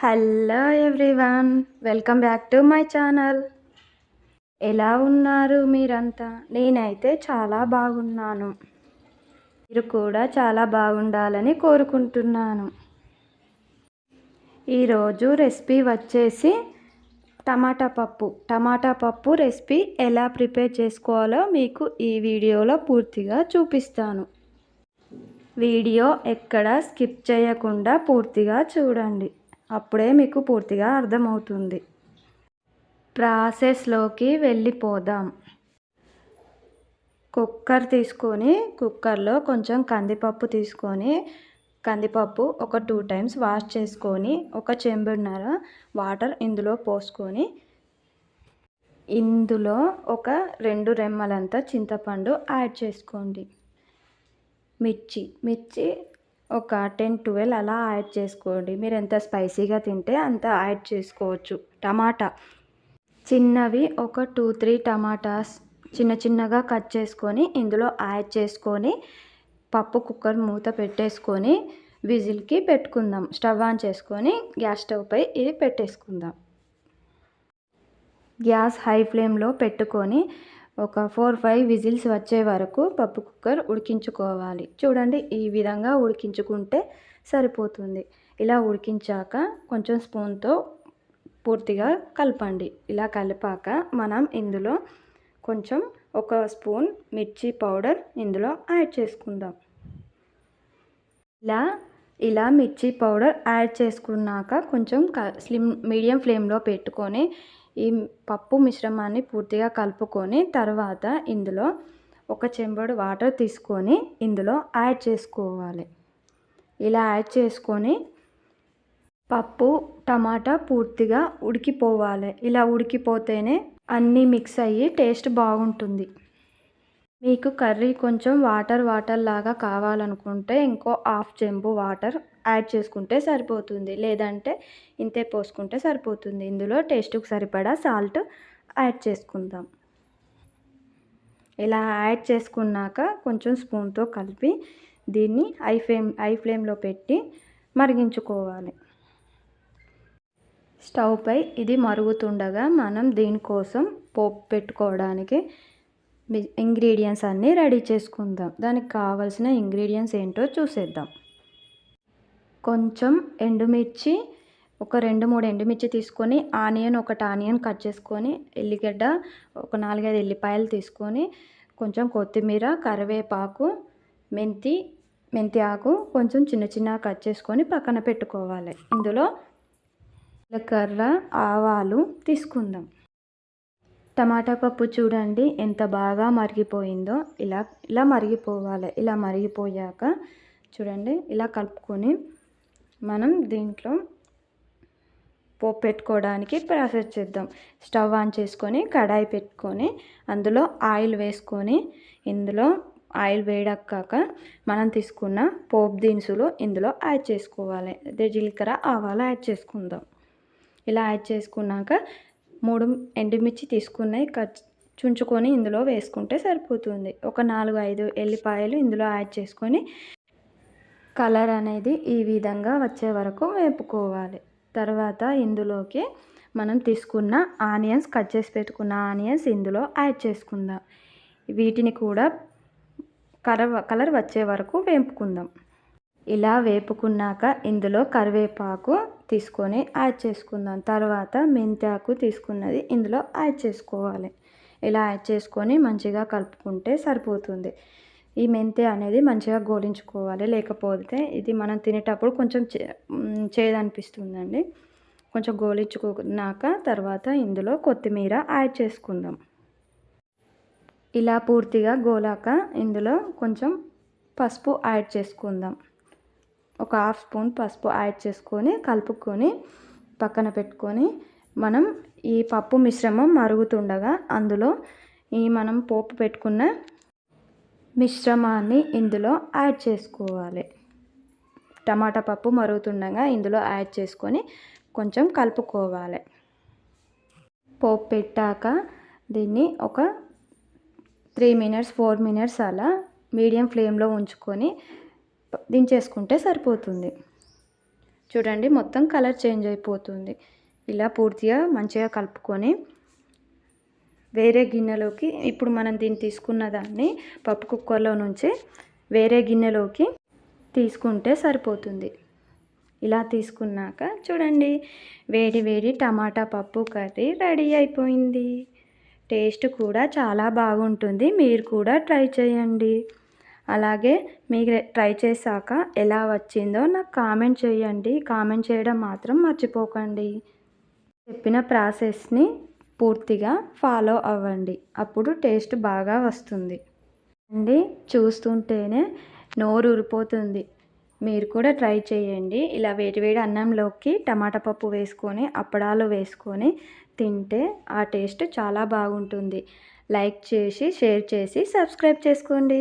Hello everyone welcome back to my channel. ఎలా ఉన్నారు మీరంతా? నేనైతే చాలా బాగున్నాను. మీరు కూడా చాలా బాగుండాలని కోరుకుంటున్నాను. ఈరోజు రెసిపీ వచ్చేసి టమాటా పప్పు. టమాటా పప్పు రెసిపీ ఎలా ప్రిపేర్ చేసుకోవాలో మీకు ఈ వీడియోలో పూర్తిగా చూపిస్తాను. వీడియో ఎక్కడ స్కిప్ చేయకుండా పూర్తిగా చూడండి. అప్పుడే మీకు పూర్తిగా అర్థమవుతుంది. ప్రాసెస్లోకి వెళ్ళిపోదాం. కుక్కర్ తీసుకొని కుక్కర్లో కొంచెం కందిపప్పు తీసుకొని కందిపప్పు ఒక టూ టైమ్స్ వాష్ చేసుకొని ఒక చెంబున్నర వాటర్ ఇందులో పోసుకొని ఇందులో ఒక రెండు రెమ్మలంతా చింతపండు యాడ్ చేసుకోండి. మిర్చి మిర్చి ఒక టెన్ ట్వెల్వ్ అలా యాడ్ చేసుకోండి. మీరు ఎంత స్పైసీగా తింటే అంత యాడ్ చేసుకోవచ్చు. టమాటా. చిన్నవి ఒక టూ త్రీ టమాటాస్ చిన్న చిన్నగా కట్ చేసుకొని ఇందులో యాడ్ చేసుకొని పప్పు కుక్కర్ మూత పెట్టేసుకొని విజిల్కి పెట్టుకుందాం. స్టవ్ ఆన్ చేసుకొని గ్యాస్ స్టవ్ పై ఇది పెట్టేసుకుందాం. గ్యాస్ హై ఫ్లేమ్లో పెట్టుకొని ఒక ఫోర్ ఫైవ్ విజిల్స్ వచ్చే వరకు పప్పు కుక్కర్ ఉడికించుకోవాలి. చూడండి ఈ విధంగా ఉడికించుకుంటే సరిపోతుంది. ఇలా ఉడికించాక కొంచెం స్పూన్తో పూర్తిగా కలపండి. ఇలా కలిపాక మనం ఇందులో కొంచెం ఒక స్పూన్ మిర్చి పౌడర్ ఇందులో యాడ్ చేసుకుందాం. ఇలా ఇలా మిర్చి పౌడర్ యాడ్ చేసుకున్నాక కొంచెం స్లిమ్ మీడియం ఫ్లేమ్లో పెట్టుకొని ఈ పప్పు మిశ్రమాన్ని పూర్తిగా కలుపుకొని తర్వాత ఇందులో ఒక చెంబడు వాటర్ తీసుకొని ఇందులో యాడ్ చేసుకోవాలి. ఇలా యాడ్ చేసుకొని పప్పు టమాటా పూర్తిగా ఉడికిపోవాలి. ఇలా ఉడికిపోతేనే అన్నీ మిక్స్ అయ్యి టేస్ట్ బాగుంటుంది. మీకు కర్రీ కొంచెం వాటర్ వాటర్ లాగా కావాలనుకుంటే ఇంకో హాఫ్ చెంబు వాటర్ యాడ్ చేసుకుంటే సరిపోతుంది. లేదంటే ఇంతే పోసుకుంటే సరిపోతుంది. ఇందులో టేస్ట్కి సరిపడా సాల్ట్ యాడ్ చేసుకుందాం. ఇలా యాడ్ చేసుకున్నాక కొంచెం స్పూన్తో కలిపి దీన్ని ఐ ఫ్లేమ్ ఐ ఫ్లేమ్లో పెట్టి మరిగించుకోవాలి. స్టవ్పై ఇది మరుగుతుండగా మనం దీనికోసం పోపు పెట్టుకోవడానికి ఇంగ్రీడియంట్స్ అన్నీ రెడీ చేసుకుందాం. దానికి కావాల్సిన ఇంగ్రీడియంట్స్ ఏంటో చూసేద్దాం. కొంచెం ఎండుమిర్చి ఒక రెండు మూడు ఎండుమిర్చి తీసుకొని ఆనియన్ ఒకటి ఆనియన్ కట్ చేసుకొని ఎల్లిగడ్డ ఒక నాలుగైదు ఎల్లిపాయలు తీసుకొని కొంచెం కొత్తిమీర కరివేపాకు మెంతి మెంతి ఆకు కొంచెం చిన్న చిన్న కట్ చేసుకొని పక్కన పెట్టుకోవాలి. ఇందులో కర్ర ఆవాలు తీసుకుందాం. టమాటా పప్పు చూడండి ఎంత బాగా మరిగిపోయిందో. ఇలా ఇలా మరిగిపోవాలి ఇలా మరిగిపోయాక చూడండి ఇలా కలుపుకొని మనం దీంట్లో పోపు పెట్టుకోవడానికి ప్రాసెస్ చేద్దాం. స్టవ్ ఆన్ చేసుకొని కడాయి పెట్టుకొని అందులో ఆయిల్ వేసుకొని ఇందులో ఆయిల్ వేడక్కాక మనం తీసుకున్న పోపు దినుసులు ఇందులో యాడ్ చేసుకోవాలి. అదే జీలకర్ర ఆవాలు యాడ్ చేసుకుందాం. ఇలా యాడ్ చేసుకున్నాక మూడు ఎండుమిర్చి తీసుకున్నాయి. కట్ చుంచుకొని ఇందులో వేసుకుంటే సరిపోతుంది. ఒక నాలుగు ఐదు ఎల్లిపాయలు ఇందులో యాడ్ చేసుకొని కలర్ అనేది ఈ విధంగా వచ్చే వరకు వేపుకోవాలి. తర్వాత ఇందులోకి మనం తీసుకున్న ఆనియన్స్ కట్ చేసి పెట్టుకున్న ఆనియన్స్ ఇందులో యాడ్ చేసుకుందాం. వీటిని కూడా కలర్ కలర్ వచ్చే వరకు వేపుకుందాం. ఇలా వేపుకున్నాక ఇందులో కరివేపాకు తీసుకొని యాడ్ చేసుకుందాం. తర్వాత మెంతాకు తీసుకున్నది ఇందులో యాడ్ చేసుకోవాలి. ఇలా యాడ్ చేసుకొని మంచిగా కలుపుకుంటే సరిపోతుంది. ఈ మెంతి అనేది మంచిగా గోలించుకోవాలి. లేకపోతే ఇది మనం తినేటప్పుడు కొంచెం చేదనిపిస్తుందండి. కొంచెం గోలించుకున్నాక తర్వాత ఇందులో కొత్తిమీర యాడ్ చేసుకుందాం. ఇలా పూర్తిగా గోలాక ఇందులో కొంచెం పసుపు యాడ్ చేసుకుందాం. ఒక హాఫ్ స్పూన్ పసుపు యాడ్ చేసుకొని కలుపుకొని పక్కన పెట్టుకొని మనం ఈ పప్పు మిశ్రమం మరుగుతుండగా అందులో ఈ మనం పోపు పెట్టుకున్న మిశ్రమాన్ని ఇందులో యాడ్ చేసుకోవాలి. టమాటా పప్పు మరుగుతుండగా ఇందులో యాడ్ చేసుకొని కొంచెం కలుపుకోవాలి. పోపు పెట్టాక దీన్ని ఒక త్రీ మినిట్స్ ఫోర్ మినిట్స్ అలా మీడియం ఫ్లేమ్లో ఉంచుకొని దించేసుకుంటే సరిపోతుంది. చూడండి మొత్తం కలర్ చేంజ్ అయిపోతుంది. ఇలా పూర్తిగా మంచిగా కలుపుకొని వేరే గిన్నెలోకి ఇప్పుడు మనం దీన్ని తీసుకున్న దాన్ని పప్పు కుక్కర్లో నుంచి వేరే గిన్నెలోకి తీసుకుంటే సరిపోతుంది. ఇలా తీసుకున్నాక చూడండి వేడి వేడి టమాటా పప్పు కర్రీ రెడీ అయిపోయింది. టేస్ట్ కూడా చాలా బాగుంటుంది. మీరు కూడా ట్రై చేయండి. అలాగే మీరు ట్రై చేశాక ఎలా వచ్చిందో నాకు కామెంట్ చేయండి. కామెంట్ చేయడం మాత్రం మర్చిపోకండి. చెప్పిన ప్రాసెస్ని పూర్తిగా ఫాలో అవ్వండి. అప్పుడు టేస్ట్ బాగా వస్తుంది. అండి చూస్తుంటేనే నోరు ఊరిపోతుంది. మీరు కూడా ట్రై చేయండి. ఇలా వేడివేడి అన్నంలోకి టమాటా పప్పు వేసుకొని అప్పడాలు వేసుకొని తింటే ఆ టేస్ట్ చాలా బాగుంటుంది. లైక్ చేసి షేర్ చేసి సబ్స్క్రైబ్ చేసుకోండి.